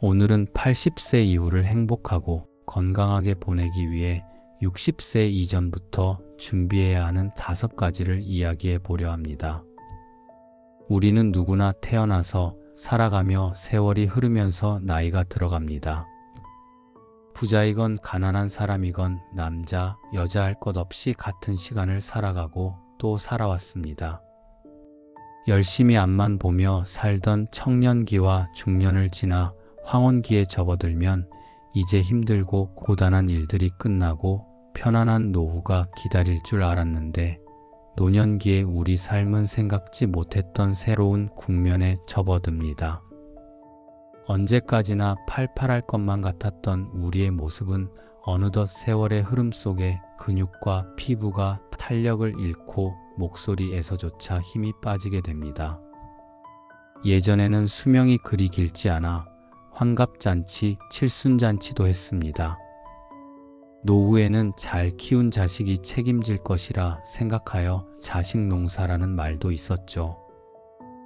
오늘은 80세 이후를 행복하고 건강하게 보내기 위해 60세 이전부터 준비해야 하는 다섯 가지를 이야기해 보려 합니다. 우리는 누구나 태어나서 살아가며 세월이 흐르면서 나이가 들어갑니다. 부자이건 가난한 사람이건 남자, 여자 할 것 없이 같은 시간을 살아가고 또 살아왔습니다. 열심히 앞만 보며 살던 청년기와 중년을 지나 황혼기에 접어들면 이제 힘들고 고단한 일들이 끝나고 편안한 노후가 기다릴 줄 알았는데 노년기에 우리 삶은 생각지 못했던 새로운 국면에 접어듭니다. 언제까지나 팔팔할 것만 같았던 우리의 모습은 어느덧 세월의 흐름 속에 근육과 피부가 탄력을 잃고 목소리에서조차 힘이 빠지게 됩니다. 예전에는 수명이 그리 길지 않아 환갑잔치, 칠순잔치도 했습니다. 노후에는 잘 키운 자식이 책임질 것이라 생각하여 자식 농사라는 말도 있었죠.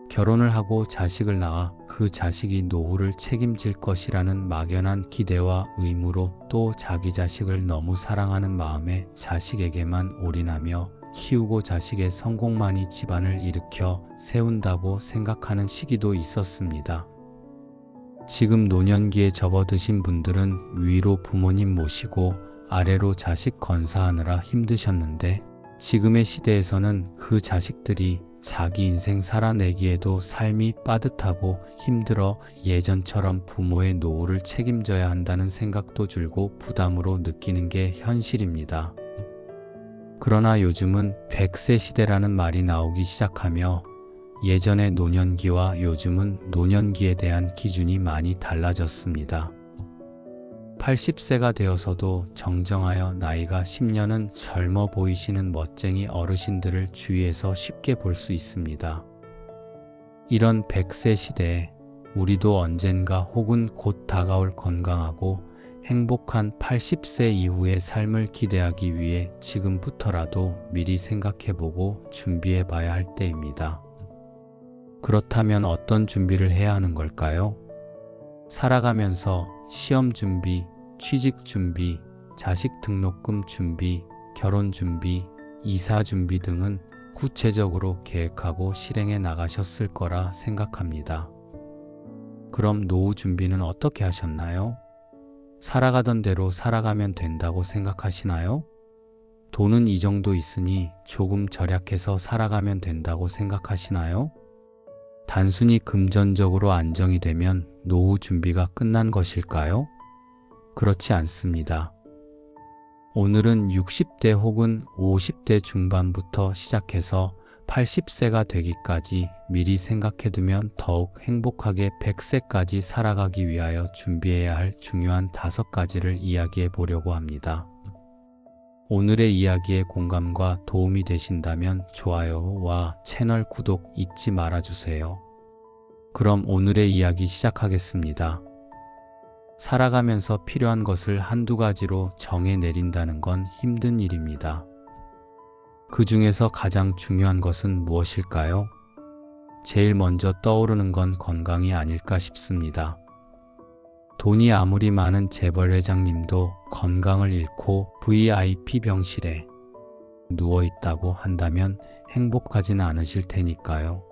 결혼을 하고 자식을 낳아 그 자식이 노후를 책임질 것이라는 막연한 기대와 의무로 또 자기 자식을 너무 사랑하는 마음에 자식에게만 올인하며 키우고 자식의 성공만이 집안을 일으켜 세운다고 생각하는 시기도 있었습니다. 지금 노년기에 접어드신 분들은 위로 부모님 모시고 아래로 자식 건사하느라 힘드셨는데 지금의 시대에서는 그 자식들이 자기 인생 살아내기에도 삶이 빠듯하고 힘들어 예전처럼 부모의 노후를 책임져야 한다는 생각도 줄고 부담으로 느끼는 게 현실입니다. 그러나 요즘은 100세 시대라는 말이 나오기 시작하며 예전의 노년기와 요즘은 노년기에 대한 기준이 많이 달라졌습니다. 80세가 되어서도 정정하여 나이가 10년은 젊어 보이시는 멋쟁이 어르신들을 주위에서 쉽게 볼 수 있습니다. 이런 100세 시대에 우리도 언젠가 혹은 곧 다가올 건강하고 행복한 80세 이후의 삶을 기대하기 위해 지금부터라도 미리 생각해보고 준비해봐야 할 때입니다. 그렇다면 어떤 준비를 해야 하는 걸까요? 살아가면서 시험 준비, 취직 준비, 자식 등록금 준비, 결혼 준비, 이사 준비 등은 구체적으로 계획하고 실행해 나가셨을 거라 생각합니다. 그럼 노후 준비는 어떻게 하셨나요? 살아가던 대로 살아가면 된다고 생각하시나요? 돈은 이 정도 있으니 조금 절약해서 살아가면 된다고 생각하시나요? 단순히 금전적으로 안정이 되면 노후 준비가 끝난 것일까요? 그렇지 않습니다. 오늘은 60대 혹은 50대 중반부터 시작해서 80세가 되기까지 미리 생각해두면 더욱 행복하게 100세까지 살아가기 위하여 준비해야 할 중요한 다섯 가지를 이야기해 보려고 합니다. 오늘의 이야기에 공감과 도움이 되신다면 좋아요와 채널 구독 잊지 말아주세요. 그럼 오늘의 이야기 시작하겠습니다. 살아가면서 필요한 것을 한두 가지로 정해 내린다는 건 힘든 일입니다. 그 중에서 가장 중요한 것은 무엇일까요? 제일 먼저 떠오르는 건 건강이 아닐까 싶습니다. 돈이 아무리 많은 재벌 회장님도 건강을 잃고 VIP 병실에 누워 있다고 한다면 행복하진 않으실 테니까요.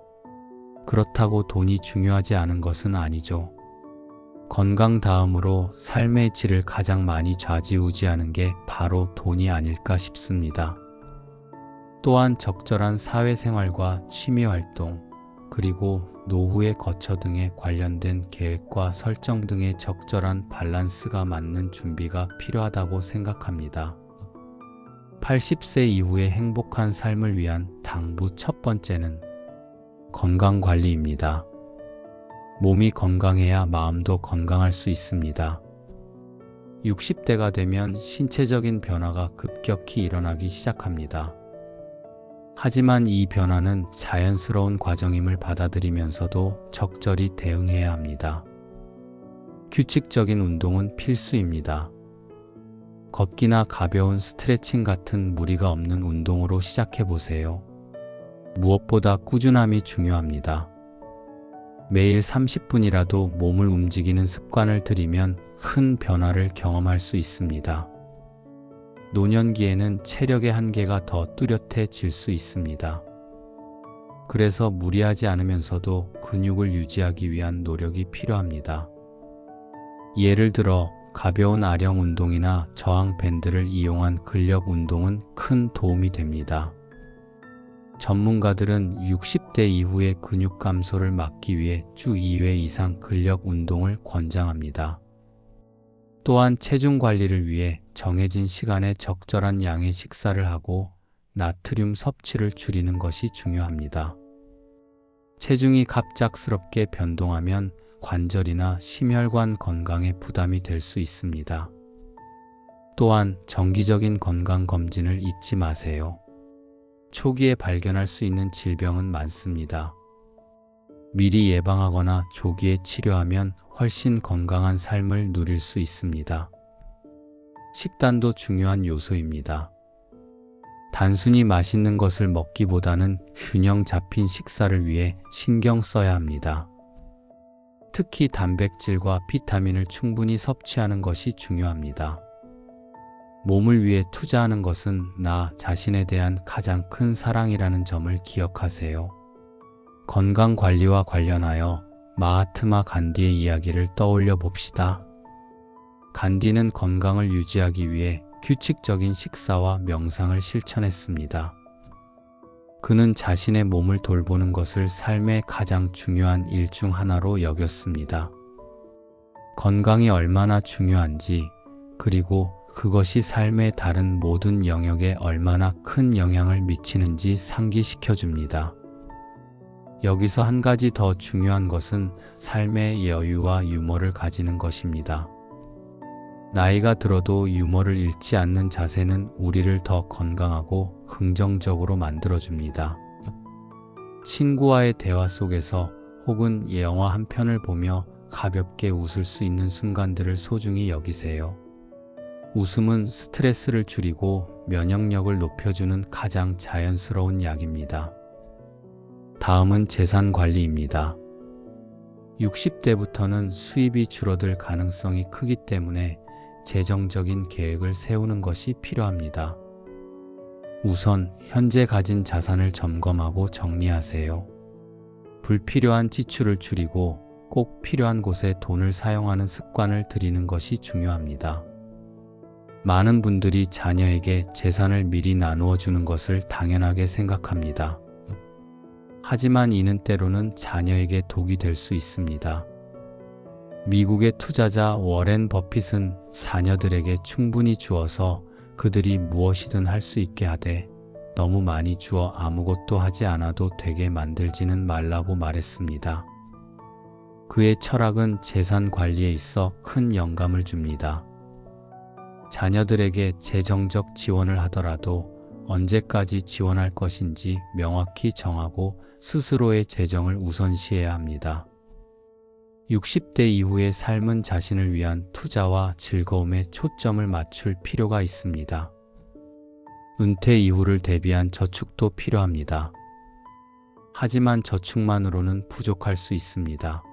그렇다고 돈이 중요하지 않은 것은 아니죠. 건강 다음으로 삶의 질을 가장 많이 좌지우지하는 게 바로 돈이 아닐까 싶습니다. 또한 적절한 사회생활과 취미활동, 그리고 노후의 거처 등에 관련된 계획과 설정 등의 적절한 밸런스가 맞는 준비가 필요하다고 생각합니다. 80세 이후의 행복한 삶을 위한 당부 첫 번째는 건강 관리입니다. 몸이 건강해야 마음도 건강할 수 있습니다. 60대가 되면 신체적인 변화가 급격히 일어나기 시작합니다. 하지만 이 변화는 자연스러운 과정임을 받아들이면서도 적절히 대응해야 합니다. 규칙적인 운동은 필수입니다. 걷기나 가벼운 스트레칭 같은 무리가 없는 운동으로 시작해 보세요. 무엇보다 꾸준함이 중요합니다. 매일 30분이라도 몸을 움직이는 습관을 들이면 큰 변화를 경험할 수 있습니다. 노년기에는 체력의 한계가 더 뚜렷해질 수 있습니다. 그래서 무리하지 않으면서도 근육을 유지하기 위한 노력이 필요합니다. 예를 들어 가벼운 아령 운동이나 저항 밴드를 이용한 근력 운동은 큰 도움이 됩니다. 전문가들은 60대 이후의 근육 감소를 막기 위해 주 2회 이상 근력 운동을 권장합니다. 또한 체중 관리를 위해 정해진 시간에 적절한 양의 식사를 하고 나트륨 섭취를 줄이는 것이 중요합니다. 체중이 갑작스럽게 변동하면 관절이나 심혈관 건강에 부담이 될 수 있습니다. 또한 정기적인 건강 검진을 잊지 마세요. 초기에 발견할 수 있는 질병은 많습니다. 미리 예방하거나 조기에 치료하면 훨씬 건강한 삶을 누릴 수 있습니다. 식단도 중요한 요소입니다. 단순히 맛있는 것을 먹기보다는 균형 잡힌 식사를 위해 신경 써야 합니다. 특히 단백질과 비타민을 충분히 섭취하는 것이 중요합니다. 몸을 위해 투자하는 것은 나 자신에 대한 가장 큰 사랑이라는 점을 기억하세요. 건강 관리와 관련하여 마하트마 간디의 이야기를 떠올려 봅시다. 간디는 건강을 유지하기 위해 규칙적인 식사와 명상을 실천했습니다. 그는 자신의 몸을 돌보는 것을 삶의 가장 중요한 일 중 하나로 여겼습니다. 건강이 얼마나 중요한지, 그리고 그것이 삶의 다른 모든 영역에 얼마나 큰 영향을 미치는지 상기시켜 줍니다. 여기서 한 가지 더 중요한 것은 삶의 여유와 유머를 가지는 것입니다. 나이가 들어도 유머를 잃지 않는 자세는 우리를 더 건강하고 긍정적으로 만들어줍니다. 친구와의 대화 속에서 혹은 영화 한 편을 보며 가볍게 웃을 수 있는 순간들을 소중히 여기세요. 웃음은 스트레스를 줄이고 면역력을 높여주는 가장 자연스러운 약입니다. 다음은 재산 관리입니다. 60대부터는 수입이 줄어들 가능성이 크기 때문에 재정적인 계획을 세우는 것이 필요합니다. 우선 현재 가진 자산을 점검하고 정리하세요. 불필요한 지출을 줄이고 꼭 필요한 곳에 돈을 사용하는 습관을 들이는 것이 중요합니다. 많은 분들이 자녀에게 재산을 미리 나누어 주는 것을 당연하게 생각합니다. 하지만 이는 때로는 자녀에게 독이 될 수 있습니다. 미국의 투자자 워렌 버핏은 자녀들에게 충분히 주어서 그들이 무엇이든 할 수 있게 하되 너무 많이 주어 아무것도 하지 않아도 되게 만들지는 말라고 말했습니다. 그의 철학은 재산 관리에 있어 큰 영감을 줍니다. 자녀들에게 재정적 지원을 하더라도 언제까지 지원할 것인지 명확히 정하고 스스로의 재정을 우선시해야 합니다. 60대 이후의 삶은 자신을 위한 투자와 즐거움에 초점을 맞출 필요가 있습니다. 은퇴 이후를 대비한 저축도 필요합니다. 하지만 저축만으로는 부족할 수 있습니다.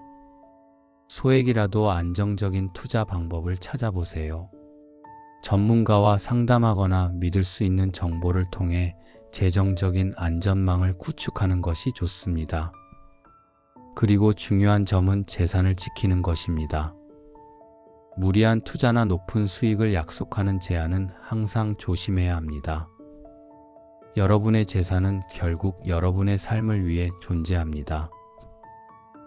소액이라도 안정적인 투자 방법을 찾아보세요. 전문가와 상담하거나 믿을 수 있는 정보를 통해 재정적인 안전망을 구축하는 것이 좋습니다. 그리고 중요한 점은 재산을 지키는 것입니다. 무리한 투자나 높은 수익을 약속하는 제안은 항상 조심해야 합니다. 여러분의 재산은 결국 여러분의 삶을 위해 존재합니다.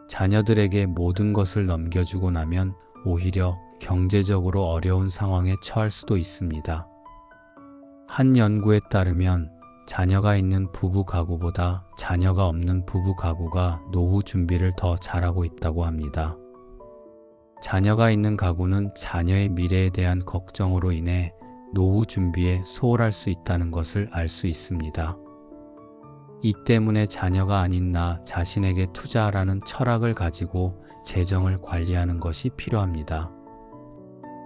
자녀들에게 모든 것을 넘겨주고 나면 오히려 경제적으로 어려운 상황에 처할 수도 있습니다. 한 연구에 따르면 자녀가 있는 부부 가구보다 자녀가 없는 부부 가구가 노후 준비를 더 잘하고 있다고 합니다. 자녀가 있는 가구는 자녀의 미래에 대한 걱정으로 인해 노후 준비에 소홀할 수 있다는 것을 알 수 있습니다. 이 때문에 자녀가 아닌 나 자신에게 투자하라는 철학을 가지고 재정을 관리하는 것이 필요합니다.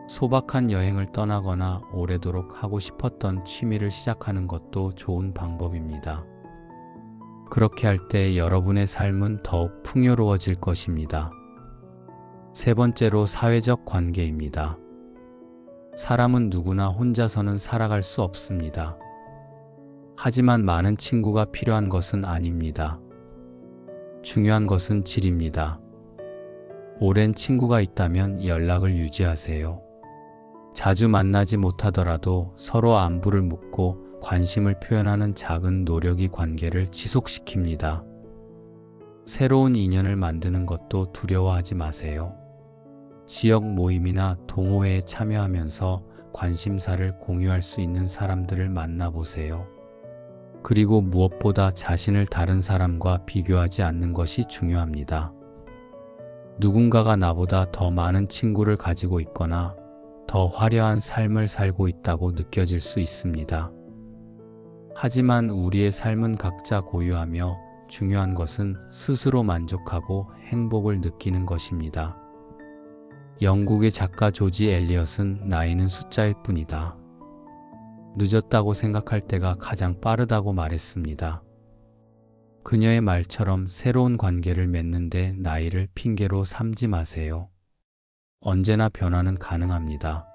소박한 여행을 떠나거나 오래도록 하고 싶었던 취미를 시작하는 것도 좋은 방법입니다. 그렇게 할 때 여러분의 삶은 더욱 풍요로워질 것입니다. 세 번째로 사회적 관계입니다. 사람은 누구나 혼자서는 살아갈 수 없습니다. 하지만 많은 친구가 필요한 것은 아닙니다. 중요한 것은 질입니다. 오랜 친구가 있다면 연락을 유지하세요. 자주 만나지 못하더라도 서로 안부를 묻고 관심을 표현하는 작은 노력이 관계를 지속시킵니다. 새로운 인연을 만드는 것도 두려워하지 마세요. 지역 모임이나 동호회에 참여하면서 관심사를 공유할 수 있는 사람들을 만나보세요. 그리고 무엇보다 자신을 다른 사람과 비교하지 않는 것이 중요합니다. 누군가가 나보다 더 많은 친구를 가지고 있거나 더 화려한 삶을 살고 있다고 느껴질 수 있습니다. 하지만 우리의 삶은 각자 고유하며 중요한 것은 스스로 만족하고 행복을 느끼는 것입니다. 영국의 작가 조지 엘리엇은 나이는 숫자일 뿐이다. 늦었다고 생각할 때가 가장 빠르다고 말했습니다. 그녀의 말처럼 새로운 관계를 맺는데 나이를 핑계로 삼지 마세요. 언제나 변화는 가능합니다.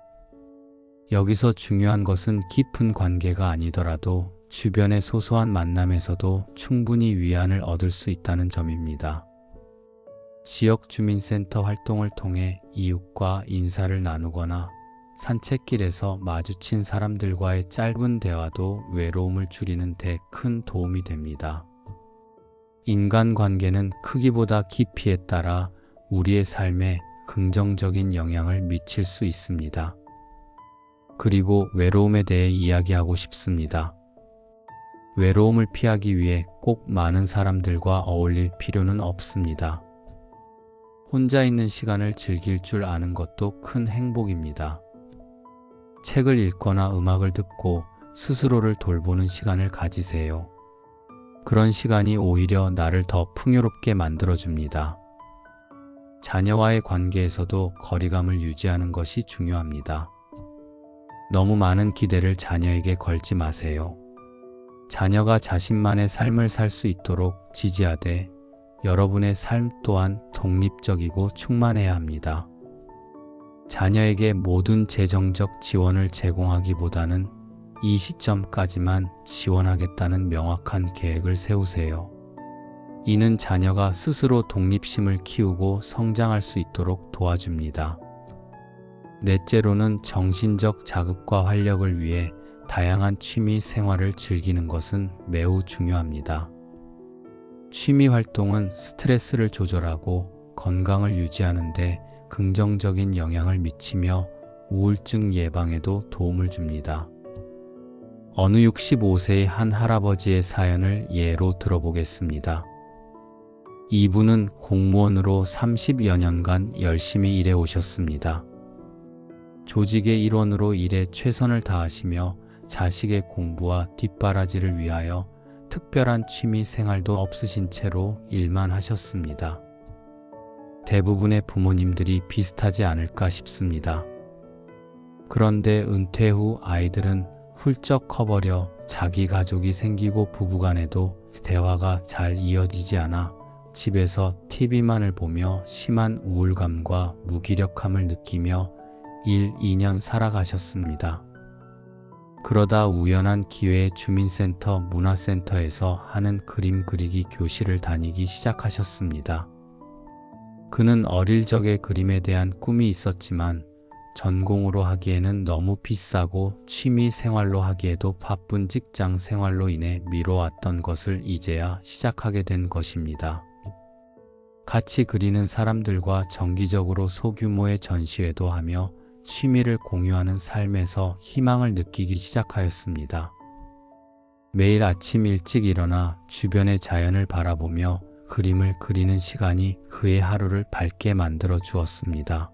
여기서 중요한 것은 깊은 관계가 아니더라도 주변의 소소한 만남에서도 충분히 위안을 얻을 수 있다는 점입니다. 지역 주민센터 활동을 통해 이웃과 인사를 나누거나 산책길에서 마주친 사람들과의 짧은 대화도 외로움을 줄이는 데 큰 도움이 됩니다. 인간관계는 크기보다 깊이에 따라 우리의 삶에 긍정적인 영향을 미칠 수 있습니다. 그리고 외로움에 대해 이야기하고 싶습니다. 외로움을 피하기 위해 꼭 많은 사람들과 어울릴 필요는 없습니다. 혼자 있는 시간을 즐길 줄 아는 것도 큰 행복입니다. 책을 읽거나 음악을 듣고 스스로를 돌보는 시간을 가지세요. 그런 시간이 오히려 나를 더 풍요롭게 만들어줍니다. 자녀와의 관계에서도 거리감을 유지하는 것이 중요합니다. 너무 많은 기대를 자녀에게 걸지 마세요. 자녀가 자신만의 삶을 살 수 있도록 지지하되 여러분의 삶 또한 독립적이고 충만해야 합니다. 자녀에게 모든 재정적 지원을 제공하기보다는 이 시점까지만 지원하겠다는 명확한 계획을 세우세요. 이는 자녀가 스스로 독립심을 키우고 성장할 수 있도록 도와줍니다. 넷째로는 정신적 자극과 활력을 위해 다양한 취미 생활을 즐기는 것은 매우 중요합니다. 취미 활동은 스트레스를 조절하고 건강을 유지하는데 긍정적인 영향을 미치며 우울증 예방에도 도움을 줍니다. 어느 65세의 한 할아버지의 사연을 예로 들어보겠습니다. 이분은 공무원으로 30여 년간 열심히 일해 오셨습니다. 조직의 일원으로 일에 최선을 다하시며 자식의 공부와 뒷바라지를 위하여 특별한 취미 생활도 없으신 채로 일만 하셨습니다. 대부분의 부모님들이 비슷하지 않을까 싶습니다. 그런데 은퇴 후 아이들은 훌쩍 커버려 자기 가족이 생기고 부부간에도 대화가 잘 이어지지 않아 집에서 TV만을 보며 심한 우울감과 무기력함을 느끼며 1, 2년 살아가셨습니다. 그러다 우연한 기회에 주민센터 문화센터에서 하는 그림 그리기 교실을 다니기 시작하셨습니다. 그는 어릴 적에 그림에 대한 꿈이 있었지만 전공으로 하기에는 너무 비싸고 취미 생활로 하기에도 바쁜 직장 생활로 인해 미뤄왔던 것을 이제야 시작하게 된 것입니다. 같이 그리는 사람들과 정기적으로 소규모의 전시회도 하며 취미를 공유하는 삶에서 희망을 느끼기 시작하였습니다. 매일 아침 일찍 일어나 주변의 자연을 바라보며 그림을 그리는 시간이 그의 하루를 밝게 만들어 주었습니다.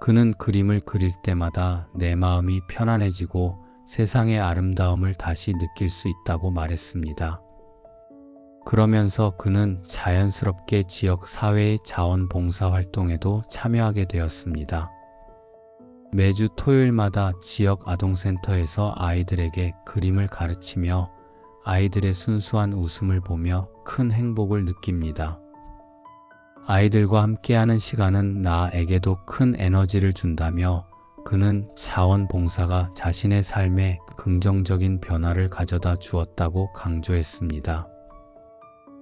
그는 그림을 그릴 때마다 내 마음이 편안해지고 세상의 아름다움을 다시 느낄 수 있다고 말했습니다. 그러면서 그는 자연스럽게 지역 사회의 자원봉사 활동에도 참여하게 되었습니다. 매주 토요일마다 지역 아동센터에서 아이들에게 그림을 가르치며 아이들의 순수한 웃음을 보며 큰 행복을 느낍니다. 아이들과 함께하는 시간은 나에게도 큰 에너지를 준다며 그는 자원봉사가 자신의 삶에 긍정적인 변화를 가져다 주었다고 강조했습니다.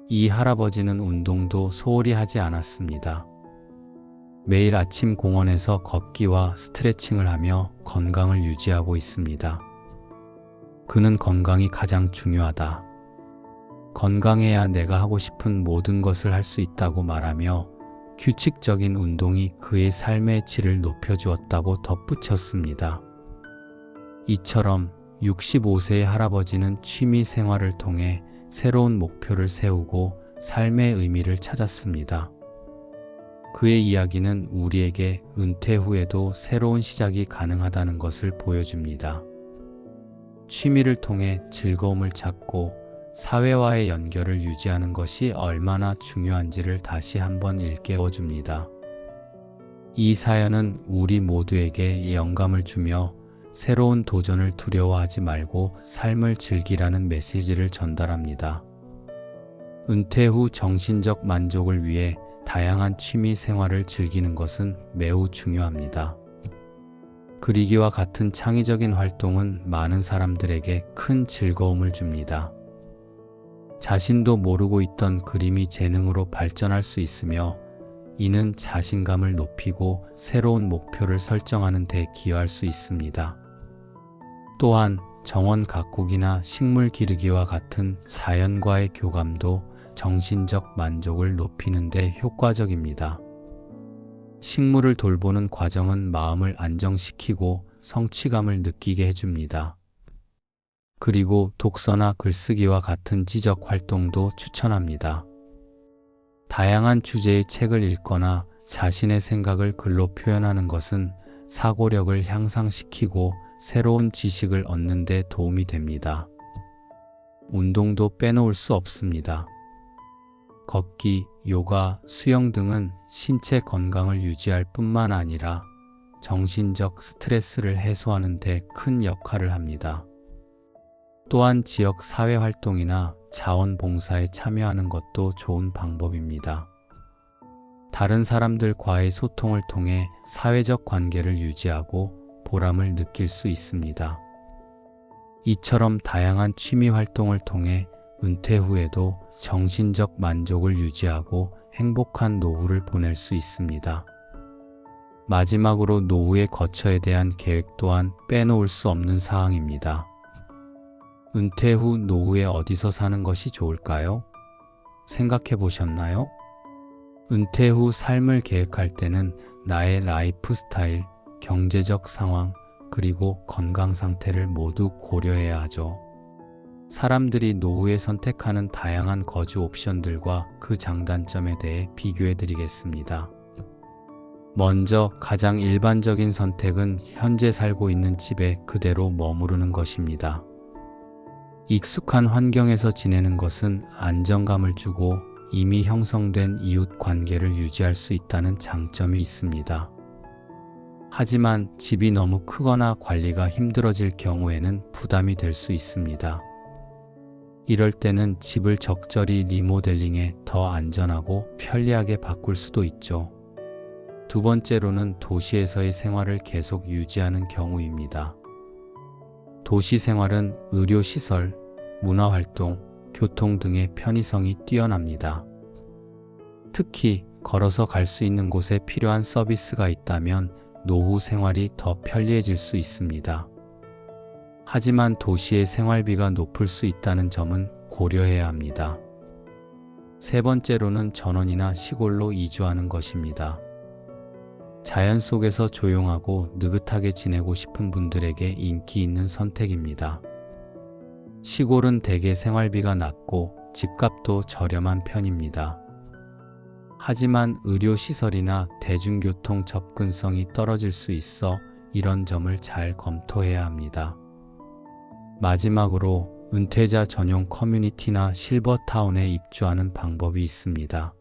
이 할아버지는 운동도 소홀히 하지 않았습니다. 매일 아침 공원에서 걷기와 스트레칭을 하며 건강을 유지하고 있습니다. 그는 건강이 가장 중요하다. 건강해야 내가 하고 싶은 모든 것을 할 수 있다고 말하며 규칙적인 운동이 그의 삶의 질을 높여주었다고 덧붙였습니다. 이처럼 65세의 할아버지는 취미 생활을 통해 새로운 목표를 세우고 삶의 의미를 찾았습니다. 그의 이야기는 우리에게 은퇴 후에도 새로운 시작이 가능하다는 것을 보여줍니다. 취미를 통해 즐거움을 찾고 사회와의 연결을 유지하는 것이 얼마나 중요한지를 다시 한번 일깨워 줍니다. 이 사연은 우리 모두에게 영감을 주며 새로운 도전을 두려워하지 말고 삶을 즐기라는 메시지를 전달합니다. 은퇴 후 정신적 만족을 위해 다양한 취미 생활을 즐기는 것은 매우 중요합니다. 그리기와 같은 창의적인 활동은 많은 사람들에게 큰 즐거움을 줍니다. 자신도 모르고 있던 그림이 재능으로 발전할 수 있으며 이는 자신감을 높이고 새로운 목표를 설정하는 데 기여할 수 있습니다. 또한 정원 가꾸기나 식물 기르기와 같은 자연과의 교감도 정신적 만족을 높이는 데 효과적입니다. 식물을 돌보는 과정은 마음을 안정시키고 성취감을 느끼게 해줍니다. 그리고 독서나 글쓰기와 같은 지적 활동도 추천합니다. 다양한 주제의 책을 읽거나 자신의 생각을 글로 표현하는 것은 사고력을 향상시키고 새로운 지식을 얻는 데 도움이 됩니다. 운동도 빼놓을 수 없습니다. 걷기, 요가, 수영 등은 신체 건강을 유지할 뿐만 아니라 정신적 스트레스를 해소하는 데 큰 역할을 합니다. 또한 지역 사회 활동이나 자원봉사에 참여하는 것도 좋은 방법입니다. 다른 사람들과의 소통을 통해 사회적 관계를 유지하고 보람을 느낄 수 있습니다. 이처럼 다양한 취미 활동을 통해 은퇴 후에도 정신적 만족을 유지하고 행복한 노후를 보낼 수 있습니다. 마지막으로 노후의 거처에 대한 계획 또한 빼놓을 수 없는 사항입니다. 은퇴 후 노후에 어디서 사는 것이 좋을까요? 생각해 보셨나요? 은퇴 후 삶을 계획할 때는 나의 라이프 스타일, 경제적 상황, 그리고 건강 상태를 모두 고려해야 하죠. 사람들이 노후에 선택하는 다양한 거주 옵션들과 그 장단점에 대해 비교해 드리겠습니다. 먼저 가장 일반적인 선택은 현재 살고 있는 집에 그대로 머무르는 것입니다. 익숙한 환경에서 지내는 것은 안정감을 주고 이미 형성된 이웃 관계를 유지할 수 있다는 장점이 있습니다. 하지만 집이 너무 크거나 관리가 힘들어질 경우에는 부담이 될 수 있습니다. 이럴 때는 집을 적절히 리모델링해 더 안전하고 편리하게 바꿀 수도 있죠. 두 번째로는 도시에서의 생활을 계속 유지하는 경우입니다. 도시 생활은 의료시설, 문화활동, 교통 등의 편의성이 뛰어납니다. 특히 걸어서 갈 수 있는 곳에 필요한 서비스가 있다면 노후 생활이 더 편리해질 수 있습니다. 하지만 도시의 생활비가 높을 수 있다는 점은 고려해야 합니다. 세 번째로는 전원이나 시골로 이주하는 것입니다. 자연 속에서 조용하고 느긋하게 지내고 싶은 분들에게 인기 있는 선택입니다. 시골은 대개 생활비가 낮고 집값도 저렴한 편입니다. 하지만 의료시설이나 대중교통 접근성이 떨어질 수 있어 이런 점을 잘 검토해야 합니다. 마지막으로 은퇴자 전용 커뮤니티나 실버타운에 입주하는 방법이 있습니다.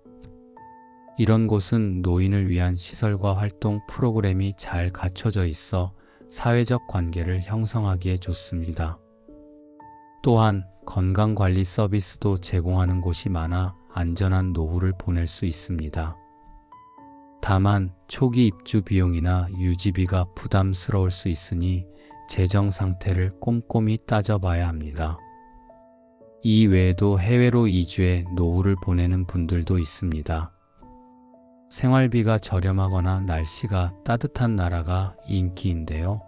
이런 곳은 노인을 위한 시설과 활동 프로그램이 잘 갖춰져 있어 사회적 관계를 형성하기에 좋습니다. 또한 건강관리 서비스도 제공하는 곳이 많아 안전한 노후를 보낼 수 있습니다. 다만 초기 입주 비용이나 유지비가 부담스러울 수 있으니 재정 상태를 꼼꼼히 따져봐야 합니다. 이 외에도 해외로 이주해 노후를 보내는 분들도 있습니다. 생활비가 저렴하거나 날씨가 따뜻한 나라가 인기인데요.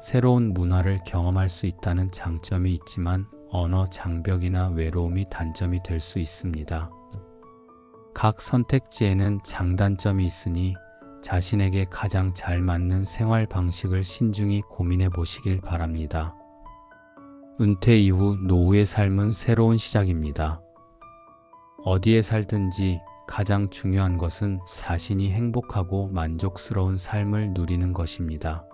새로운 문화를 경험할 수 있다는 장점이 있지만 언어 장벽이나 외로움이 단점이 될 수 있습니다. 각 선택지에는 장단점이 있으니 자신에게 가장 잘 맞는 생활 방식을 신중히 고민해 보시길 바랍니다. 은퇴 이후 노후의 삶은 새로운 시작입니다. 어디에 살든지 가장 중요한 것은 자신이 행복하고 만족스러운 삶을 누리는 것입니다.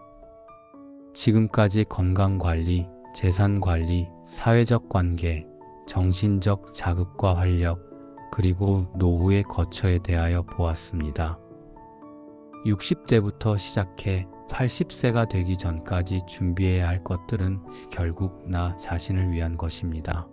지금까지 건강 관리, 재산 관리, 사회적 관계, 정신적 자극과 활력, 그리고 노후의 거처에 대하여 보았습니다. 60대부터 시작해 80세가 되기 전까지 준비해야 할 것들은 결국 나 자신을 위한 것입니다.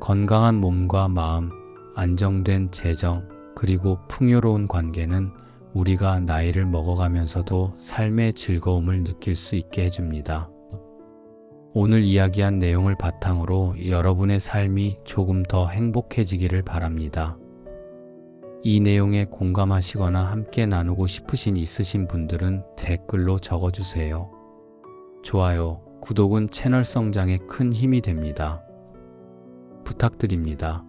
건강한 몸과 마음, 안정된 재정, 그리고 풍요로운 관계는 우리가 나이를 먹어가면서도 삶의 즐거움을 느낄 수 있게 해줍니다. 오늘 이야기한 내용을 바탕으로 여러분의 삶이 조금 더 행복해지기를 바랍니다. 이 내용에 공감하시거나 함께 나누고 싶으신 있으신 분들은 댓글로 적어주세요. 좋아요, 구독은 채널 성장에 큰 힘이 됩니다. 부탁드립니다.